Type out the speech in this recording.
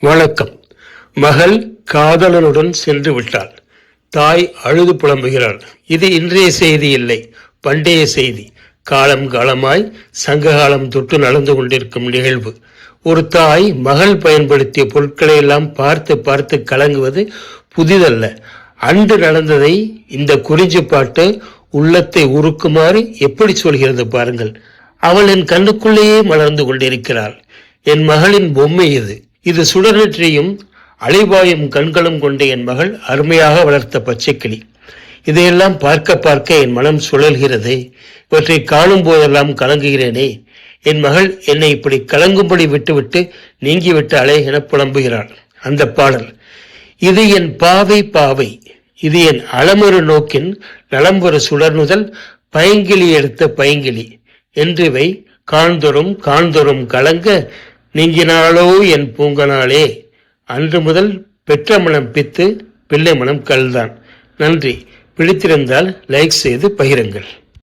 வணக்கம். மகள் காதலனுடன் சென்று விட்டாள். தாய் அழுது புலம்புகிறாள். இது இன்றைய செய்தி இல்லை. பண்டைய செய்தி. காலம் காலமாய் சங்ககாலம் தொட்டு நடந்து கொண்டிருக்கும் நிகழ்வு. ஒரு தாய் மகள் பயன்படுத்திய பொருட்களை எல்லாம் பார்த்து பார்த்து கலங்குவது புதிதல்ல. அன்று நடந்ததை இந்த குறிஞ்சி பாட்டு உள்ளத்தை உருக்குமாறு எப்படி சொல்கிறது பாருங்கள். அவள் என் கண்ணுக்குள்ளேயே மலர்ந்து கொண்டிருக்கிறாள். என் மகளின் பொம்மை இது. இது சுடரற்றியும் அலைவாயும் கண்களும் கொண்ட என் மகள் அருமையாக வளர்த்த பச்சைக்கிளி. இதையெல்லாம் பார்க்க பார்க்க என் மனம் சுழல்கிறதே. இவற்றை காணும் போதெல்லாம் கலங்குகிறேனே. என் மகள் என்னை இப்படி கலங்கும்படி விட்டுவிட்டு நீங்கிவிட்டு அலை என புலம்புகிறாள். அந்த பாடல் இது என் பாவை பாவை இது என் அளமொரு நோக்கின் நலம் ஒரு சுடர்நுதல் பைங்கிளி எடுத்த பைங்கிளி என்றிவை காண்தொறும் காண்தொறும் கலங்க நீங்கினாளோ என் பூங்கனாளே? அன்று முதல் பெற்ற மனம் பித்து பிள்ளை மனம் கல்தான். நன்றி. பிடித்திருந்தால் லைக் செய்து பகிருங்கள்.